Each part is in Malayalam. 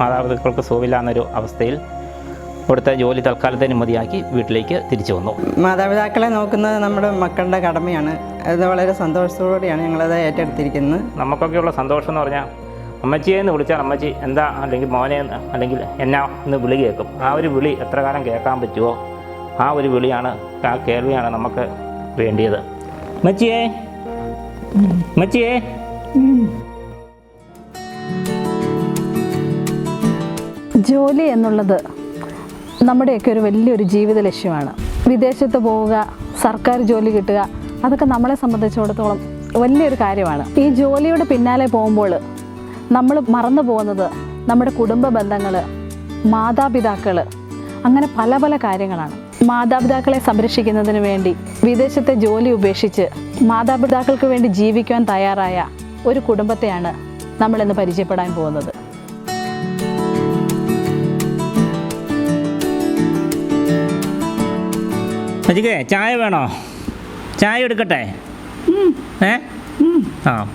മാതാപിതാക്കൾക്ക് സുഖമില്ലാന്നൊരു അവസ്ഥയിൽ ഇവിടുത്തെ ജോലി തൽക്കാലത്തേന് മതിയാക്കി വീട്ടിലേക്ക് തിരിച്ചു വന്നു. മാതാപിതാക്കളെ നോക്കുന്നത് നമ്മുടെ മക്കളുടെ കടമയാണ്. അത് വളരെ സന്തോഷത്തോടെയാണ് ഞങ്ങളത് ഏറ്റെടുത്തിരിക്കുന്നത്. നമുക്കൊക്കെയുള്ള സന്തോഷം എന്ന് പറഞ്ഞാൽ അമ്മച്ചിയെ എന്ന് വിളിച്ചാൽ അമ്മച്ചി എന്താ? അല്ലെങ്കിൽ മോനെ അല്ലെങ്കിൽ എന്നാ? എന്ന് വിളി കേൾക്കും. ആ ഒരു വിളി എത്ര കാലം കേൾക്കാൻ പറ്റുമോ ആ ഒരു വിളിയാണ് ആ കേൾവിയാണ് നമുക്ക് വേണ്ടിയത്. അമ്മച്ചിയേ അമ്മച്ചിയേ. ജോലി എന്നുള്ളത് നമ്മുടെയൊക്കെ ഒരു വലിയൊരു ജീവിത ലക്ഷ്യമാണ്. വിദേശത്ത് പോവുക സർക്കാർ ജോലി കിട്ടുക അതൊക്കെ നമ്മളെ സംബന്ധിച്ചിടത്തോളം വലിയൊരു കാര്യമാണ്. ഈ ജോലിയുടെ പിന്നാലെ പോകുമ്പോൾ നമ്മൾ മറന്നു പോകുന്നത് നമ്മുടെ കുടുംബ ബന്ധങ്ങൾ മാതാപിതാക്കൾ അങ്ങനെ പല പല കാര്യങ്ങളാണ്. മാതാപിതാക്കളെ സംരക്ഷിക്കുന്നതിന് വേണ്ടി വിദേശത്തെ ജോലി ഉപേക്ഷിച്ച് മാതാപിതാക്കൾക്ക് വേണ്ടി ജീവിക്കാൻ തയ്യാറായ ഒരു കുടുംബത്തെയാണ് നമ്മളിന്ന് പരിചയപ്പെടാൻ പോകുന്നത്. അജിക്കേ ചായ വേണോ? ചായ എടുക്കട്ടെ? ഏ? ആ.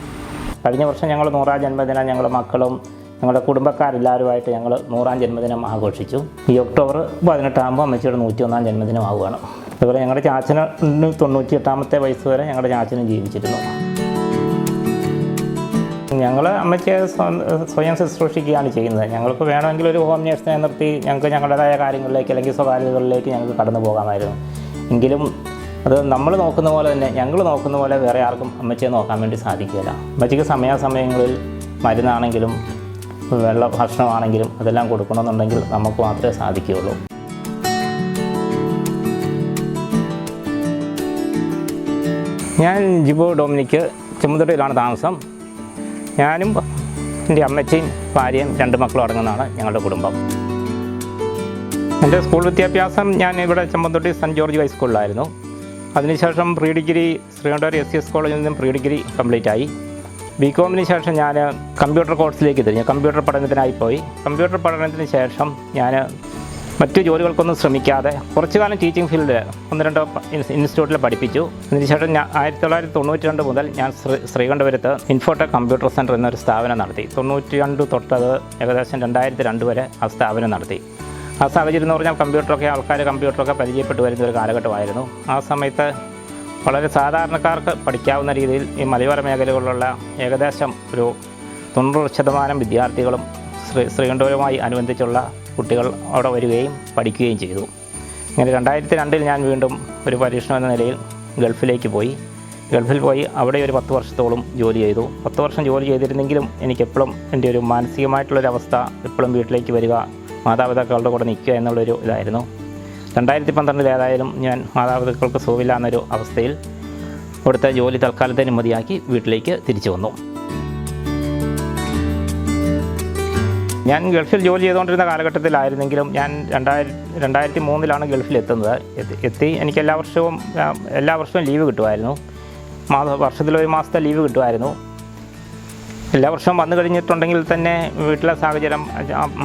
കഴിഞ്ഞ വർഷം ഞങ്ങൾ നൂറാം ജന്മദിനം ഞങ്ങൾ മക്കളും ഞങ്ങളുടെ കുടുംബക്കാരെല്ലാവരുമായിട്ട് ഞങ്ങൾ നൂറാം ജന്മദിനം ആഘോഷിച്ചു. ഈ ഒക്ടോബർ പതിനെട്ടാകുമ്പോൾ അമ്മച്ചിയുടെ നൂറ്റി ഒന്നാം ജന്മദിനം ആവുകയാണ്. അതുപോലെ ഞങ്ങളുടെ ചാച്ചന് തൊണ്ണൂറ്റി എട്ടാമത്തെ വയസ്സ് വരെ ഞങ്ങളുടെ ചാച്ചനും ജീവിച്ചിരുന്നു. ഞങ്ങൾ അമ്മച്ചിയെ സ്വയം ശുശ്രൂഷിക്കുകയാണ് ചെയ്യുന്നത്. ഞങ്ങൾക്ക് വേണമെങ്കിൽ ഒരു ഹോം നേഴ്സിനെ നിർത്തി ഞങ്ങൾക്ക് ഞങ്ങളുടേതായ കാര്യങ്ങളിലേക്ക് അല്ലെങ്കിൽ സ്വകാര്യതകളിലേക്ക് ഞങ്ങൾക്ക് കടന്നു പോകാമായിരുന്നു. എങ്കിലും അത് നമ്മൾ നോക്കുന്ന പോലെ തന്നെ ഞങ്ങൾ നോക്കുന്ന പോലെ വേറെ ആർക്കും അമ്മച്ചിയെ നോക്കാൻ വേണ്ടി സാധിക്കില്ല അമ്മച്ചിക്ക് സമയാസമയങ്ങളിൽ മരുന്നാണെങ്കിലും വെള്ള ഭക്ഷണമാണെങ്കിലും അതെല്ലാം കൊടുക്കണമെന്നുണ്ടെങ്കിൽ നമുക്ക് മാത്രമേ സാധിക്കുകയുള്ളൂ. ഞാൻ ജിബോ ഡൊമിനിക്ക് ചുമതലയിലാണ് താമസം. ഞാനും എന്റെ അമ്മച്ചിയും ഭാര്യയും രണ്ട് മക്കളും അടങ്ങുന്നതാണ് ഞങ്ങളുടെ കുടുംബം. എന്റെ സ്കൂൾ വിദ്യാഭ്യാസം ഞാൻ ഇവിടെ ചെമ്പന്തൊട്ടി സെന്റ് ജോർജ് ഹൈസ്കൂളിലായിരുന്നു. അതിനുശേഷം pre degree Sreekandapuram S C S കോളേജിൽ നിന്നും പ്രീ ഡിഗ്രി കംപ്ലീറ്റ് ആയി. ബി കോമിന് ശേഷം ഞാൻ കമ്പ്യൂട്ടർ കോഴ്സിലേക്ക് തിരിഞ്ഞു. കമ്പ്യൂട്ടർ പഠനത്തിനായി പോയി. കമ്പ്യൂട്ടർ പഠനത്തിന് ശേഷം ഞാൻ മറ്റു ജോലികൾക്കൊന്നും ശ്രമിക്കാതെ കുറച്ചു കാലം ടീച്ചിങ് ഫീൽഡ് ഒന്ന് രണ്ടോ ഇൻസ്റ്റിറ്റ്യൂട്ടിൽ പഠിപ്പിച്ചു. അതിനുശേഷം ഞാൻ ആയിരത്തി തൊള്ളായിരത്തി തൊണ്ണൂറ്റി രണ്ട് മുതൽ ഞാൻ ശ്രീ ശ്രീകണ്ഠപുരത്ത് ഇൻഫോടെക് കമ്പ്യൂട്ടർ സെന്റർ എന്നൊരു സ്ഥാപനം നടത്തി. തൊണ്ണൂറ്റി രണ്ട് തൊട്ടത് ഏകദേശം രണ്ടായിരത്തി രണ്ട് വരെ ആ സ്ഥാപനം നടത്തി. ആ സാഹചര്യം എന്ന് പറഞ്ഞാൽ കമ്പ്യൂട്ടറൊക്കെ ആൾക്കാർ കമ്പ്യൂട്ടറൊക്കെ പരിചയപ്പെട്ടു വരുന്ന ഒരു കാലഘട്ടമായിരുന്നു. ആ സമയത്ത് വളരെ സാധാരണക്കാർക്ക് പഠിക്കാവുന്ന രീതിയിൽ ഈ മലയോര മേഖലകളിലുള്ള ഏകദേശം ഒരു തൊണ്ണൂറ് ശതമാനം വിദ്യാർത്ഥികളും ശ്രീ ശ്രീകണ്ഠപുരവുമായി അനുബന്ധിച്ചുള്ള കുട്ടികൾ അവിടെ വരികയും പഠിക്കുകയും ചെയ്തു. ഇങ്ങനെ രണ്ടായിരത്തി രണ്ടിൽ ഞാൻ വീണ്ടും ഒരു പരീക്ഷണം എന്ന നിലയിൽ ഗൾഫിലേക്ക് പോയി. ഗൾഫിൽ പോയി അവിടെ ഒരു പത്ത് വർഷത്തോളം ജോലി ചെയ്തു. പത്ത് വർഷം ജോലി ചെയ്തിരുന്നെങ്കിലും എനിക്കെപ്പോഴും എന്റെ ഒരു മാനസികമായിട്ടുള്ളൊരവസ്ഥ എപ്പോഴും വീട്ടിലേക്ക് വരിക മാതാപിതാക്കളുടെ കൂടെ നിൽക്കുക എന്നുള്ളൊരു ഇതായിരുന്നു. രണ്ടായിരത്തി പന്ത്രണ്ടിൽ ഏതായാലും ഞാൻ മാതാപിതാക്കൾക്ക് സുഖമില്ല എന്നൊരു അവസ്ഥയിൽ ഇവിടുത്തെ ജോലി തൽക്കാലത്തേന് മതിയാക്കി വീട്ടിലേക്ക് തിരിച്ചു വന്നു. ഞാൻ ഗൾഫിൽ ജോലി ചെയ്തുകൊണ്ടിരുന്ന കാലഘട്ടത്തിലായിരുന്നെങ്കിലും ഞാൻ രണ്ടായിരത്തി രണ്ടായിരത്തി മൂന്നിലാണ് ഗൾഫിൽ എത്തുന്നത്. എത്തി- എനിക്ക് എല്ലാ വർഷവും എല്ലാ വർഷവും ലീവ് കിട്ടുമായിരുന്നു. മാസ വർഷത്തിലൊരു മാസത്തെ ലീവ് കിട്ടുമായിരുന്നു. എല്ലാ വർഷവും വന്നു കഴിഞ്ഞിട്ടുണ്ടെങ്കിൽ തന്നെ വീട്ടിലെ സാഹചര്യം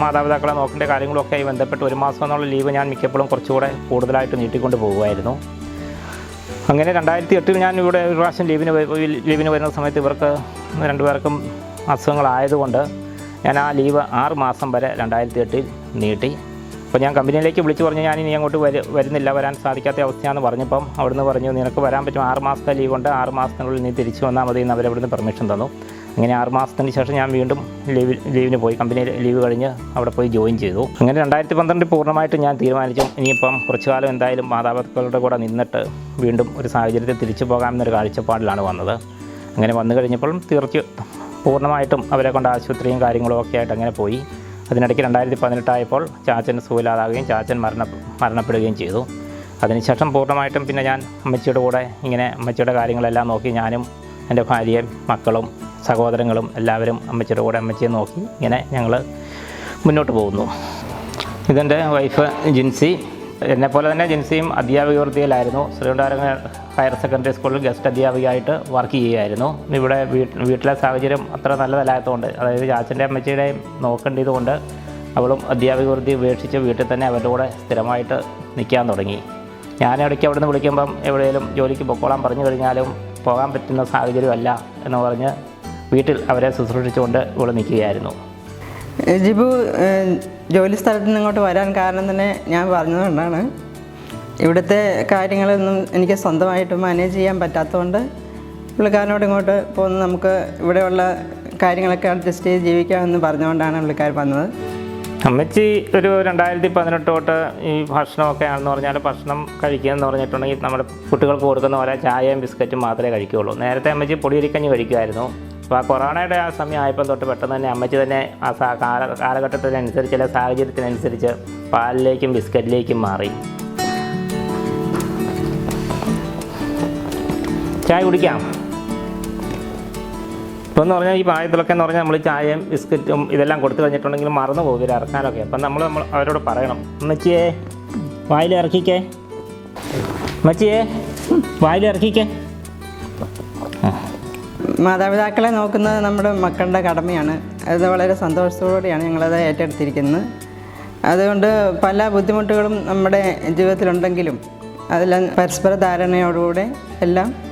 മാതാപിതാക്കളെ നോക്കേണ്ട കാര്യങ്ങളൊക്കെ ആയി ബന്ധപ്പെട്ട് ഒരു മാസം എന്നുള്ള ലീവ് ഞാൻ മിക്കപ്പോഴും കുറച്ചുകൂടെ കൂടുതലായിട്ട് നീട്ടിക്കൊണ്ട് പോകുമായിരുന്നു. അങ്ങനെ രണ്ടായിരത്തി എട്ടിൽ ഞാൻ ഇവിടെ ഒരു പ്രാവശ്യം ലീവിന് ലീവിന് വരുന്ന സമയത്ത് ഇവർക്ക് രണ്ടുപേർക്കും അസുഖങ്ങളായതുകൊണ്ട് ഞാൻ ആ ലീവ് ആറ് മാസം വരെ രണ്ടായിരത്തി എട്ടിൽ നീട്ടി. അപ്പോൾ ഞാൻ കമ്പനിയിലേക്ക് വിളിച്ചു പറഞ്ഞു ഞാൻ ഇനി അങ്ങോട്ട് വരു വരുന്നില്ല വരാൻ സാധിക്കാത്ത അവസ്ഥയാണെന്ന് പറഞ്ഞപ്പം അവിടുന്ന് പറഞ്ഞു നിനക്ക് വരാൻ പറ്റും ആറ് മാസത്തെ ലീവ് ഉണ്ട് ആറ് മാസത്തിനുള്ളിൽ നീ തിരിച്ചു വന്നാൽ മതി എന്ന് അവരവിടുന്ന് പെർമിഷൻ തന്നു. അങ്ങനെ ആറ് മാസത്തിന് ശേഷം ഞാൻ വീണ്ടും ലീവ് ലീവിന് പോയി. കമ്പനി ലീവ് കഴിഞ്ഞ് അവിടെ പോയി ജോയിൻ ചെയ്തു. അങ്ങനെ രണ്ടായിരത്തി പന്ത്രണ്ടിൽ പൂർണമായിട്ട് ഞാൻ തീരുമാനിച്ചു. ഇനിയിപ്പം കുറച്ചു കാലം എന്തായാലും മാതാപിതാക്കളുടെ കൂടെ നിന്നിട്ട് വീണ്ടും ഒരു സാഹചര്യത്തിൽ തിരിച്ചു പോകാമെന്നൊരു കാഴ്ചപ്പാടിലാണ് വന്നത്. അങ്ങനെ വന്നു കഴിഞ്ഞപ്പോഴും തീർച്ച പൂർണമായിട്ടും അവരെ കൊണ്ട് ആശുപത്രിയും കാര്യങ്ങളും ഒക്കെ ആയിട്ട് അങ്ങനെ പോയി. അതിനിടയ്ക്ക് രണ്ടായിരത്തി പതിനെട്ടായപ്പോൾ ചാച്ചൻ സുഖമില്ലാതാകുകയും ചാച്ചൻ മരണ മരണപ്പെടുകയും ചെയ്തു. അതിനുശേഷം പൂർണമായിട്ടും പിന്നെ ഞാൻ അമ്മച്ചിയുടെ കൂടെ ഇങ്ങനെ അമ്മച്ചിയുടെ കാര്യങ്ങളെല്ലാം നോക്കി ഞാനും എന്റെ ഭാര്യയും മക്കളും സഹോദരങ്ങളും എല്ലാവരും അമ്മച്ചിയുടെ കൂടെ അമ്മച്ചിയെ നോക്കി ഇങ്ങനെ ഞങ്ങൾ മുന്നോട്ട് പോകുന്നു. ഇതെന്റെ വൈഫ് ജിൻസി. എന്നെപ്പോലെ തന്നെ ജിൻസിയും അധ്യാപിക വൃത്തിയിലായിരുന്നു ശ്രീകുണ്ടാരങ്ങ ഹയർ സെക്കൻഡറി സ്കൂളിൽ ഗസ്റ്റ് അധ്യാപികയായിട്ട് വർക്ക് ചെയ്യുകയായിരുന്നു. ഇവിടെ വീട്ട് വീട്ടിലെ സാഹചര്യം അത്ര നല്ലതല്ലാത്തതുകൊണ്ട് അതായത് ചാച്ചന്റെ അമ്മച്ചിയുടെയും നോക്കേണ്ടതുകൊണ്ട് അവളും അധ്യാപിക വൃത്തി ഉപേക്ഷിച്ച് വീട്ടിൽ തന്നെ അവരുടെ കൂടെ സ്ഥിരമായിട്ട് നിൽക്കാൻ തുടങ്ങി. ഞാൻ ഇടയ്ക്ക് അവിടെ നിന്ന് വിളിക്കുമ്പം എവിടെയെങ്കിലും ജോലിക്ക് പൊക്കോളാൻ പറഞ്ഞു കഴിഞ്ഞാലും പോകാൻ പറ്റുന്ന സാഹചര്യമല്ല എന്ന് പറഞ്ഞ് വീട്ടിൽ അവരെ ശുശ്രൂഷിച്ചുകൊണ്ട് ഇവിടെ നിൽക്കുകയായിരുന്നു. ജിബു ജോലി സ്ഥലത്ത് നിന്ന് ഇങ്ങോട്ട് വരാൻ കാരണം തന്നെ ഞാൻ പറഞ്ഞതുകൊണ്ടാണ് ഇവിടുത്തെ കാര്യങ്ങളൊന്നും എനിക്ക് സ്വന്തമായിട്ട് മാനേജ് ചെയ്യാൻ പറ്റാത്തതുകൊണ്ട് പുള്ളിക്കാരനോട് ഇങ്ങോട്ട് പോന്ന് നമുക്ക് ഇവിടെയുള്ള കാര്യങ്ങളൊക്കെ അഡ്ജസ്റ്റ് ചെയ്ത് ജീവിക്കാമെന്ന് പറഞ്ഞുകൊണ്ടാണ് പുള്ളിക്കാർ വന്നത്. അമ്മച്ചി ഒരു രണ്ടായിരത്തി പതിനെട്ട് തൊട്ട് ഈ ഭക്ഷണമൊക്കെ ആണെന്ന് പറഞ്ഞാൽ ഭക്ഷണം കഴിക്കുക എന്ന് പറഞ്ഞിട്ടുണ്ടെങ്കിൽ നമ്മുടെ കുട്ടികൾക്ക് കൊടുക്കുന്ന പോലെ ചായയും ബിസ്ക്കറ്റും മാത്രമേ കഴിക്കുകയുള്ളൂ. നേരത്തെ അമ്മച്ചി പൊടിയരിക്കഞ്ഞ് കഴിക്കുമായിരുന്നു. അപ്പോൾ ആ കൊറോണയുടെ ആ സമയം ആയപ്പോൾ തൊട്ട് പെട്ടെന്ന് തന്നെ അമ്മച്ചി തന്നെ ആ കാല കാലഘട്ടത്തിനനുസരിച്ച് ചില സാഹചര്യത്തിനനുസരിച്ച് പാലിലേക്കും ബിസ്ക്കറ്റിലേക്കും മാറി. ചായ കുടിക്കാം. ഇപ്പോൾ എന്ന് പറഞ്ഞാൽ ഈ പായത്തിലൊക്കെ എന്ന് പറഞ്ഞാൽ നമ്മൾ ചായയും ബിസ്ക്കറ്റും ഇതെല്ലാം കൊടുത്തു കഴിഞ്ഞിട്ടുണ്ടെങ്കിൽ മറന്നു പോകും ഇവർ ഇറക്കാനൊക്കെ. അപ്പം നമ്മൾ നമ്മൾ അവരോട് പറയണം. അമ്മച്ചിയെ വായിൽ ഇറക്കിക്കേ. അമ്മച്ചിയെ വായിൽ ഇറക്കിക്കേ. മാതാപിതാക്കളെ നോക്കുന്നത് നമ്മുടെ മക്കളുടെ കടമയാണ്. അത് വളരെ സന്തോഷത്തോടെയാണ് ഞങ്ങളത് ഏറ്റെടുത്തിരിക്കുന്നത്. അതുകൊണ്ട് പല ബുദ്ധിമുട്ടുകളും നമ്മുടെ ജീവിതത്തിലുണ്ടെങ്കിലും അതെല്ലാം പരസ്പര ധാരണയോടുകൂടെ എല്ലാം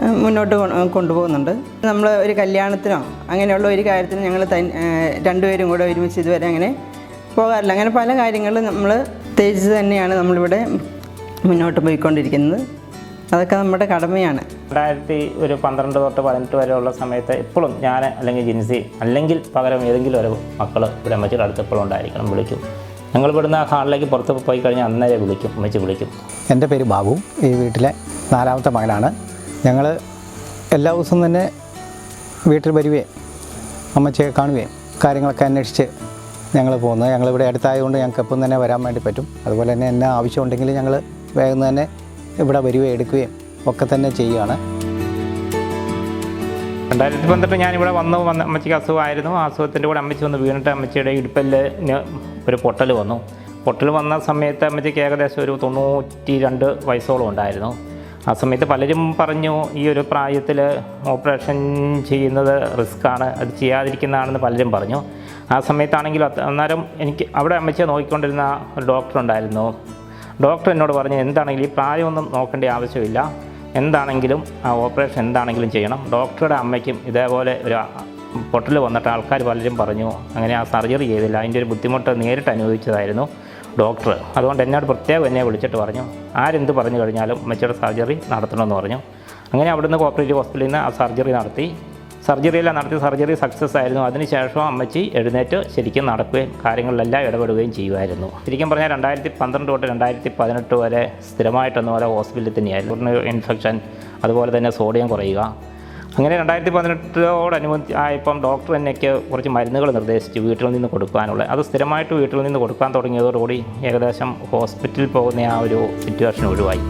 മുന്നോട്ട് കൊണ്ടുപോകുന്നുണ്ട്. നമ്മൾ ഒരു കല്യാണത്തിനോ അങ്ങനെയുള്ള ഒരു കാര്യത്തിന് ഞങ്ങൾ തൻ- രണ്ടുപേരും കൂടെ ഒരുമിച്ച് ഇതുവരെ അങ്ങനെ പോകാറില്ല. അങ്ങനെ പല കാര്യങ്ങളും നമ്മൾ തേജ് തന്നെയാണ് നമ്മളിവിടെ മുന്നോട്ട് പോയിക്കൊണ്ടിരിക്കുന്നത്. അതൊക്കെ നമ്മുടെ കടമയാണ്. രണ്ടായിരത്തി ഒരു പന്ത്രണ്ട് തൊട്ട് പതിനെട്ട് വരെയുള്ള സമയത്ത് എപ്പോഴും ഞാൻ അല്ലെങ്കിൽ ജിൻസി അല്ലെങ്കിൽ പകരം ഏതെങ്കിലും ഒരു മക്കൾ ഇവിടെ അമ്മച്ചിയുടെ അടുത്ത് എപ്പോഴും ഉണ്ടായിരിക്കണം വിളിക്കും. ഞങ്ങൾ ഇവിടുന്ന് ആ ഹാളിലേക്ക് പുറത്ത് പോയി കഴിഞ്ഞാൽ അന്നേരം വിളിക്കും അമ്മച്ചി വിളിക്കും. എന്റെ പേര് ബാബു. ഈ വീട്ടിലെ നാലാമത്തെ മകനാണ്. ഞങ്ങൾ എല്ലാ ദിവസവും തന്നെ വീട്ടിൽ വരികയും അമ്മച്ചയെ കാണുകയും കാര്യങ്ങളൊക്കെ അന്വേഷിച്ച് ഞങ്ങൾ പോകുന്നത്. ഞങ്ങളിവിടെ അടുത്തായതുകൊണ്ട് ഞങ്ങൾക്ക് എപ്പം തന്നെ വരാൻ വേണ്ടി പറ്റും. അതുപോലെ തന്നെ എന്നാ ആവശ്യമുണ്ടെങ്കിൽ ഞങ്ങൾ വേഗം തന്നെ ഇവിടെ വരികയും എടുക്കുകയും ഒക്കെ തന്നെ ചെയ്യുകയാണ് രണ്ടായിരത്തി പന്ത്രണ്ട് ഞാനിവിടെ വന്നു വന്ന അമ്മച്ചിക്ക് അസുഖമായിരുന്നു. ആ അസുഖത്തിന്റെ കൂടെ അമ്മച്ചി വന്ന് വീണിട്ട് അമ്മച്ചിയുടെ ഇടുപ്പല്ലിന് ഒരു പൊട്ടൽ വന്നു. പൊട്ടൽ വന്ന സമയത്ത് അമ്മച്ചിക്ക് ഏകദേശം ഒരു തൊണ്ണൂറ്റി രണ്ട് വയസ്സോളം ഉണ്ടായിരുന്നു. ആ സമയത്ത് പലരും പറഞ്ഞു ഈ ഒരു പ്രായത്തിൽ ഓപ്പറേഷൻ ചെയ്യുന്നത് റിസ്ക്കാണ് അത് ചെയ്യാതിരിക്കുന്നതാണെന്ന് പലരും പറഞ്ഞു. ആ സമയത്താണെങ്കിലും അന്നേരം എനിക്ക് അവിടെ അമ്മച്ചിയെ നോക്കിക്കൊണ്ടിരുന്ന ഒരു ഡോക്ടർ ഉണ്ടായിരുന്നു. ഡോക്ടർ എന്നോട് പറഞ്ഞു എന്താണെങ്കിലും ഈ പ്രായമൊന്നും നോക്കേണ്ട ആവശ്യമില്ല. എന്താണെങ്കിലും ആ ഓപ്പറേഷൻ എന്താണെങ്കിലും ചെയ്യണം. ഡോക്ടറുടെ അമ്മയ്ക്കും ഇതേപോലെ ഒരു പൊട്ടൽ വന്നിട്ട് ആൾക്കാർ പലരും പറഞ്ഞു അങ്ങനെ ആ സർജറി ചെയ്തില്ല. അതിന്റെ ഒരു ബുദ്ധിമുട്ട് നേരിട്ട് അനുഭവിച്ചതായിരുന്നു. ഡോക്ടർ അതുകൊണ്ട് എന്നോട് പ്രത്യേകം എന്നെ വിളിച്ചിട്ട് പറഞ്ഞു ആരെന്ത് പറഞ്ഞു കഴിഞ്ഞാലും അമ്മച്ചിയുടെ സർജറി നടത്തണമെന്ന് പറഞ്ഞു. അങ്ങനെ അവിടുന്ന് കോപ്പറേറ്റീവ് ഹോസ്പിറ്റലിൽ നിന്ന് ആ സർജറി നടത്തി. സർജറിയെല്ലാം നടത്തി സർജറി സക്സസ് ആയിരുന്നു. അതിനുശേഷം അമ്മച്ചി എഴുന്നേറ്റ് ശരിക്കും നടക്കുകയും കാര്യങ്ങളിലെല്ലാം ഇടപെടുകയും ചെയ്യുമായിരുന്നു. ശരിക്കും പറഞ്ഞാൽ രണ്ടായിരത്തി പന്ത്രണ്ട് തൊട്ട് രണ്ടായിരത്തി പതിനെട്ട് വരെ സ്ഥിരമായിട്ടൊന്നും പോലെ ഹോസ്പിറ്റലിൽ തന്നെയായിരുന്നു. ഇൻഫെക്ഷൻ അതുപോലെ തന്നെ സോഡിയം കുറയുക അങ്ങനെ രണ്ടായിരത്തി പതിനെട്ടോടനുബന്ധി ആയപ്പം ഡോക്ടർ എന്നൊക്കെ കുറച്ച് മരുന്നുകൾ നിർദ്ദേശിച്ചു. വീട്ടിൽ നിന്ന് കൊടുക്കാനുള്ള അത് സ്ഥിരമായിട്ട് വീട്ടിൽ നിന്ന് കൊടുക്കാൻ തുടങ്ങിയതോടുകൂടി ഏകദേശം ഹോസ്പിറ്റലിൽ പോകുന്ന ആ ഒരു സിറ്റുവേഷൻ ഒഴിവായി.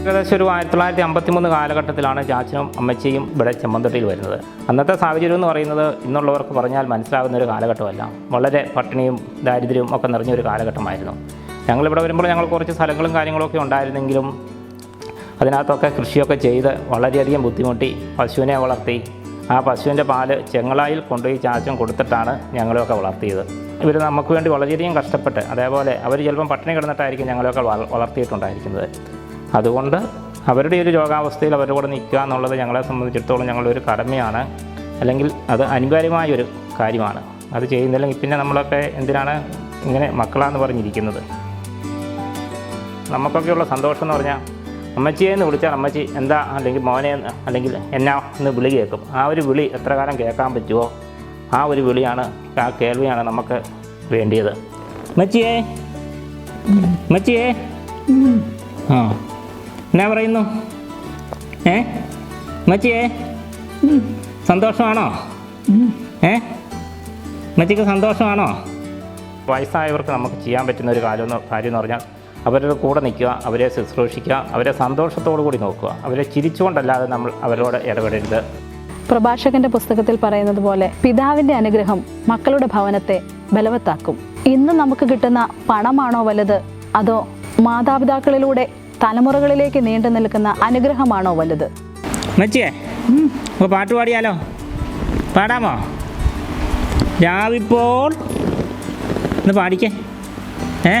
ഏകദേശം ഒരു ആയിരത്തി തൊള്ളായിരത്തി അമ്പത്തി മൂന്ന് കാലഘട്ടത്തിലാണ് ചാച്ചനും അമ്മച്ചിയും ഇവിടെ ചെമ്മന്തൊട്ടിയിൽ വരുന്നത്. അന്നത്തെ സാഹചര്യം എന്ന് പറയുന്നത് ഇന്നുള്ളവർക്ക് പറഞ്ഞാൽ മനസ്സിലാകുന്ന ഒരു കാലഘട്ടമല്ല. വളരെ പട്ടിണിയും ദാരിദ്ര്യവും ഒക്കെ നിറഞ്ഞൊരു കാലഘട്ടമായിരുന്നു. ഞങ്ങളിവിടെ വരുമ്പോൾ ഞങ്ങൾ കുറച്ച് സ്ഥലങ്ങളും കാര്യങ്ങളൊക്കെ ഉണ്ടായിരുന്നെങ്കിലും അതിനകത്തൊക്കെ കൃഷിയൊക്കെ ചെയ്ത് വളരെയധികം ബുദ്ധിമുട്ടി. പശുവിനെ വളർത്തി. ആ പശുവിന്റെ പാൽ ചെങ്ങളായിൽ കൊണ്ടുപോയി ചാച്ചൻ കൊടുത്തിട്ടാണ് ഞങ്ങളെയൊക്കെ വളർത്തിയത്. ഇവർ നമുക്ക് വേണ്ടി വളരെയധികം കഷ്ടപ്പെട്ട് അതേപോലെ അവർ ചിലപ്പം പട്ടിണി കിടന്നിട്ടായിരിക്കും ഞങ്ങളെയൊക്കെ വള- വളർത്തിയിട്ടുണ്ടായിരിക്കുന്നത്. അതുകൊണ്ട് അവരുടെ ഒരു രോഗാവസ്ഥയിൽ അവരുടെ കൂടെ നിൽക്കുക എന്നുള്ളത് ഞങ്ങളെ സംബന്ധിച്ചിടത്തോളം ഞങ്ങളുടെ ഒരു കടമയാണ്. അല്ലെങ്കിൽ അത് അനിവാര്യമായൊരു കാര്യമാണ്. അത് ചെയ്യുന്നില്ലെങ്കിൽ പിന്നെ നമ്മളൊക്കെ എന്തിനാണ് ഇങ്ങനെ മക്കളാന്ന് പറഞ്ഞിരിക്കുന്നത്? നമുക്കൊക്കെയുള്ള സന്തോഷം എന്ന് പറഞ്ഞാൽ അമ്മച്ചിയെ എന്ന് വിളിച്ചാൽ അമ്മച്ചി എന്താ? അല്ലെങ്കിൽ മോനെ അല്ലെങ്കിൽ എന്നാ? എന്ന് വിളി കേൾക്കും. ആ ഒരു വിളി എത്ര കാലം കേൾക്കാൻ പറ്റുമോ ആ ഒരു വിളിയാണ് ആ കേൾവിയാണ് നമുക്ക് വേണ്ടിയത്. അമ്മച്ചിയേ അമ്മച്ചിയേ. ആ എന്നാ പറയുന്നു? ഏ? അമ്മച്ചിയേ സന്തോഷമാണോ? ഏ? മച്ചിക്ക് സന്തോഷമാണോ? വയസ്സായവർക്ക് നമുക്ക് ചെയ്യാൻ പറ്റുന്ന ഒരു കാര്യം കാര്യം എന്ന് പറഞ്ഞാൽ അവരുടെ കൂടെ നിൽക്കുക അവരെ ശുശ്രൂഷിക്കുക അവരെ സന്തോഷത്തോടു കൂടി നോക്കുക അവരെ ചിരിച്ചുകൊണ്ടല്ലാതെ നമ്മൾ അവരോട് ഇടപെടരുത്. പ്രഭാഷകന്റെ പുസ്തകത്തിൽ പറയുന്നത് പോലെ പിതാവിന്റെ അനുഗ്രഹം മക്കളുടെ ഭവനത്തെ ബലവത്താക്കും. ഇന്ന് നമുക്ക് കിട്ടുന്ന പണമാണോ വലുത്? അതോ മാതാപിതാക്കളിലൂടെ തലമുറകളിലേക്ക് നീണ്ടു നിൽക്കുന്ന അനുഗ്രഹമാണോ വലുത്? മച്ചിയേ അപ്പോൾ പാട്ട് പാടിയാലോ? പാടാമോ? രാവിപ്പോൾ ഒന്ന് പാടിക്കേ. ഏ?